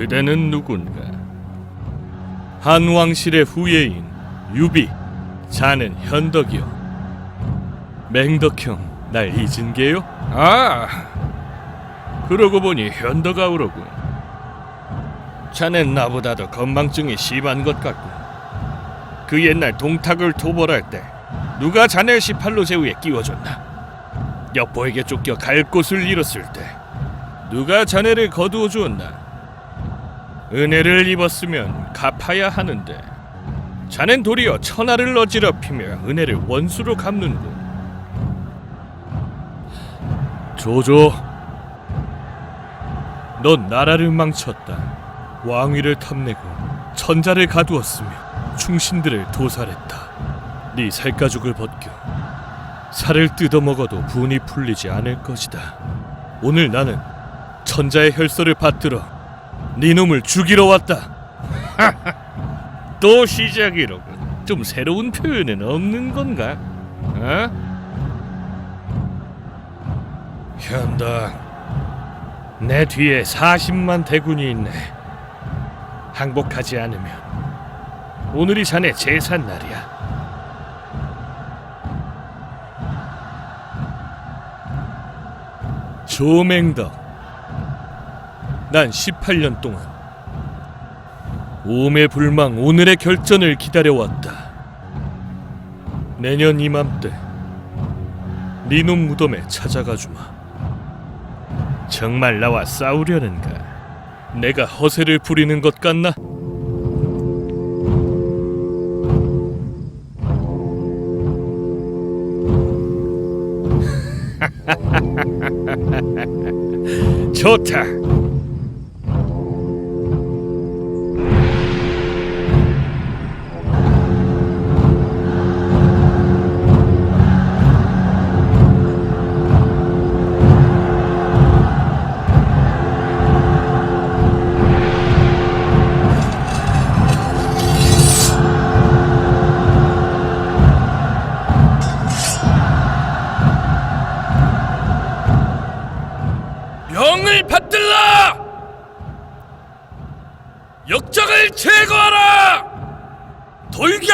그대는 누군가? 한 왕실의 후예인 유비, 자는 현덕이요. 맹덕형, 날 잊은 게요? 아, 그러고 보니 현덕아우로군. 자넨 나보다 도 건망증이 심한 것 같고. 그 옛날 동탁을 토벌할 때 누가 자네 18로 제우에 끼워줬나? 여보에게 쫓겨 갈 곳을 잃었을 때 누가 자네를 거두어 주었나? 은혜를 입었으면 갚아야 하는데 자넨 도리어 천하를 어지럽히며 은혜를 원수로 갚는군. 조조, 넌 나라를 망쳤다. 왕위를 탐내고 천자를 가두었으며 충신들을 도살했다. 네 살가죽을 벗겨 살을 뜯어먹어도 분이 풀리지 않을 것이다. 오늘 나는 천자의 혈서를 받들어 네 놈을 죽이러 왔다. 또 시작이로군. 좀 새로운 표현은 없는 건가? 어? 현당, 내 뒤에 40만 대군이 있네. 항복하지 않으면 오늘이 자네 제산 날이야. 조맹덕. 난 18년 동안 오매불망 오늘의 결전을 기다려왔다. 내년 이맘때 네놈 무덤에 찾아가 주마. 정말 나와 싸우려는가? 내가 허세를 부리는 것 같나? 좋다. 명을 받들라! 역적을 제거하라! 돌격!